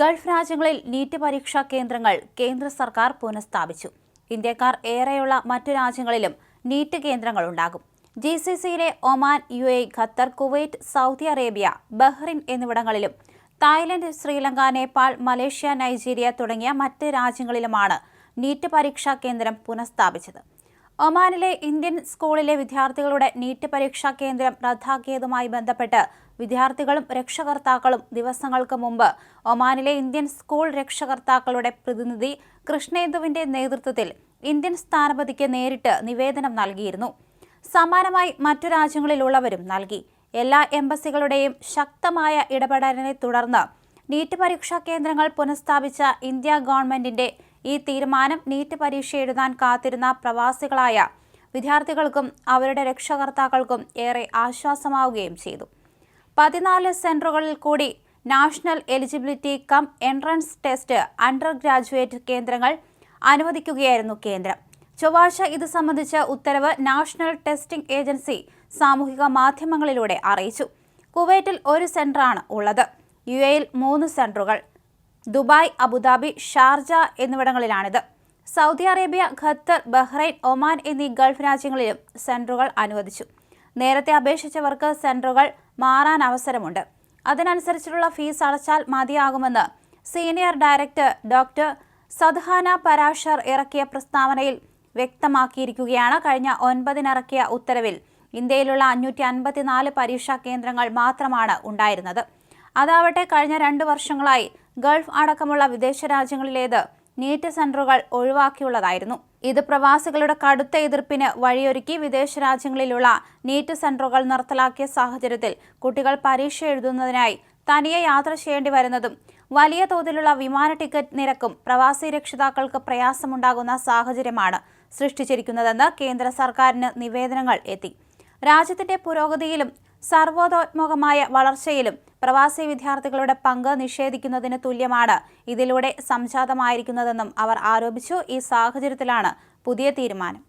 Gulf രാജ്യങ്ങളിൽ NEET പരീക്ഷാ കേന്ദ്രങ്ങൾ കേന്ദ്ര സർക്കാർ പുനഃസ്ഥാപിച്ചു. ഇന്ത്യക്കാർ ഏറെയുള്ള മറ്റു രാജ്യങ്ങളിലും നീറ്റ് കേന്ദ്രങ്ങൾ ഉണ്ടാകും. ജി സി സിയിലെ Oman U A Qatar Kuwait Saudi Arabia Bahrain എന്നിവിടങ്ങളിലും Thailand Sri Lanka Nepal Malaysia Nigeria തുടങ്ങിയ മറ്റ് രാജ്യങ്ങളിലുമാണ് നീറ്റ് പരീക്ഷാ കേന്ദ്രം പുനഃസ്ഥാപിച്ചത്. ഒമാനിലെ ഇന്ത്യൻ സ്കൂളിലെ വിദ്യാർത്ഥികളുടെ നീറ്റ് പരീക്ഷാ കേന്ദ്രം റദ്ദാക്കിയതുമായി ബന്ധപ്പെട്ട് വിദ്യാർത്ഥികളും രക്ഷകർത്താക്കളും ദിവസങ്ങൾക്ക് മുമ്പ് ഒമാനിലെ ഇന്ത്യൻ സ്കൂൾ രക്ഷകർത്താക്കളുടെ പ്രതിനിധി കൃഷ്ണേന്ദുവിന്റെ നേതൃത്വത്തിൽ ഇന്ത്യൻ സ്ഥാനപതിക്ക് നേരിട്ട് നിവേദനം നൽകിയിരുന്നു. സമാനമായി മറ്റു രാജ്യങ്ങളിലുള്ളവരും നൽകി. എല്ലാ എംബസികളുടെയും ശക്തമായ ഇടപെടലിനെ തുടർന്ന് നീറ്റ് പരീക്ഷാ കേന്ദ്രങ്ങൾ പുനഃസ്ഥാപിച്ച ഇന്ത്യ ഗവൺമെന്റിന്റെ ഈ തീരുമാനം നീറ്റ് പരീക്ഷ എഴുതാൻ കാത്തിരുന്ന പ്രവാസികളായ വിദ്യാർത്ഥികൾക്കും അവരുടെ രക്ഷകർത്താക്കൾക്കും ഏറെ ആശ്വാസമാവുകയും ചെയ്തു. പതിനാല് സെന്ററുകളിൽ കൂടി national eligibility cum entrance test under graduate കേന്ദ്രങ്ങൾ അനുവദിക്കുകയായിരുന്നു കേന്ദ്രം. ചൊവ്വാഴ്ച ഇത് സംബന്ധിച്ച ഉത്തരവ് നാഷണൽ ടെസ്റ്റിംഗ് ഏജൻസി സാമൂഹിക മാധ്യമങ്ങളിലൂടെ അറിയിച്ചു. കുവൈറ്റിൽ ഒരു സെന്ററാണ് ഉള്ളത്. യു എയിൽ മൂന്ന് സെന്ററുകൾ. Dubai Abu Dhabi Sharjah എന്നിവിടങ്ങളിലാണിത്. Saudi Arabia Qatar Bahrain Oman എന്നീ ഗൾഫ് രാജ്യങ്ങളിലും സെന്ററുകൾ അനുവദിച്ചു. നേരത്തെ അപേക്ഷിച്ചവർക്ക് സെന്ററുകൾ മാറാൻ അവസരമുണ്ട്. അതിനനുസരിച്ചുള്ള ഫീസ് അടച്ചാൽ മതിയാകുമെന്ന് senior director doctor Sadhana Parashar ഇറക്കിയ പ്രസ്താവനയിൽ വ്യക്തമാക്കിയിരിക്കുകയാണ്. കഴിഞ്ഞ ഒൻപതിനിറക്കിയ ഉത്തരവിൽ ഇന്ത്യയിലുള്ള അഞ്ഞൂറ്റി അൻപത്തിനാല് പരീക്ഷാ കേന്ദ്രങ്ങൾ മാത്രമാണ് ഉണ്ടായിരുന്നത്. അതാവട്ടെ കഴിഞ്ഞ രണ്ട് വർഷങ്ങളായി ഗൾഫ് അടക്കമുള്ള വിദേശ രാജ്യങ്ങളിലേത് നീറ്റ് സെന്ററുകൾ ഒഴിവാക്കിയുള്ളതായിരുന്നു. ഇത് പ്രവാസികളുടെ കടുത്ത എതിർപ്പിന് വഴിയൊരുക്കി വിദേശ രാജ്യങ്ങളിലുള്ള നീറ്റ് സെന്ററുകൾ നിർത്തലാക്കിയ സാഹചര്യത്തിൽ കുട്ടികൾ പരീക്ഷ എഴുതുന്നതിനായി തനിയെ യാത്ര ചെയ്യേണ്ടി വരുന്നതും വലിയ തോതിലുള്ള വിമാന ടിക്കറ്റ് നിരക്കും പ്രവാസി രക്ഷിതാക്കൾക്ക് പ്രയാസമുണ്ടാകുന്ന സാഹചര്യമാണ് സൃഷ്ടിച്ചിരിക്കുന്നതെന്ന് കേന്ദ്ര സർക്കാരിന് നിവേദനങ്ങൾ എത്തി. രാജ്യത്തിന്റെ പുരോഗതിയിലും സർവോതോത്മകമായ വളർച്ചയിലും പ്രവാസി വിദ്യാർത്ഥികളുടെ പങ്ക് നിഷേധിക്കുന്നതിന് തുല്യമാണ് ഇതിലൂടെ സംജാതമായിരിക്കുന്നതെന്നും അവർ ആരോപിച്ചു. ഈ സാഹചര്യത്തിലാണ് പുതിയ തീരുമാനം.